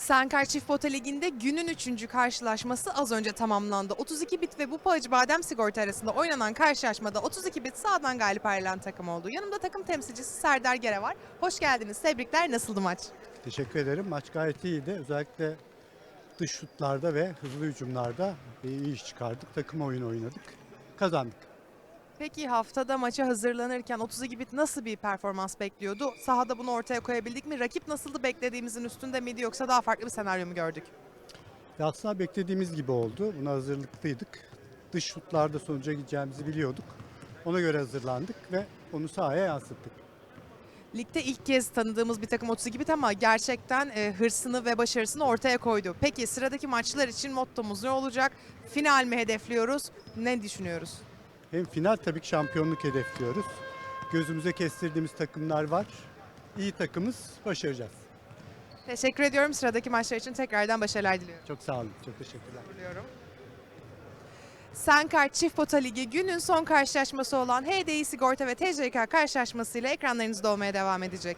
Senkar Çift Pota Ligi'nde günün 3. karşılaşması az önce tamamlandı. 32 bit ve Bupa Acı Badem Sigorta arasında oynanan karşılaşmada 32 bit sağdan galip ayrılan takım oldu. Yanımda takım temsilcisi Serdar Gere var. Hoş geldiniz. Tebrikler. Nasıldı maç? Teşekkür ederim. Maç gayet iyiydi. Özellikle dış şutlarda ve hızlı hücumlarda iyi iş çıkardık. Takım oyunu oynadık. Kazandık. Peki haftada maça hazırlanırken 32 bit nasıl bir performans bekliyordu? Sahada bunu ortaya koyabildik mi? Rakip nasıldı? Beklediğimizin üstünde miydi yoksa daha farklı bir senaryo mu gördük? Ve aslında beklediğimiz gibi oldu. Buna hazırlıklıydık. Dış şutlarda sonuca gideceğimizi biliyorduk. Ona göre hazırlandık ve onu sahaya yansıttık. Ligde ilk kez tanıdığımız bir takım 32 bit ama gerçekten e, hırsını ve başarısını ortaya koydu. Peki sıradaki maçlar için mottomuz ne olacak? Final mi hedefliyoruz? Ne düşünüyoruz? Hem final tabii ki şampiyonluk hedefliyoruz. Gözümüze kestirdiğimiz takımlar var. İyi takımız başaracağız. Teşekkür ediyorum. Sıradaki maçlar için tekrardan başarılar diliyorum. Çok sağ olun. Çok teşekkürler. Diliyorum. Senkar Çift Pota Ligi günün son karşılaşması olan HDI Sigorta ve TCK karşılaşmasıyla ekranlarınızda olmaya devam edecek.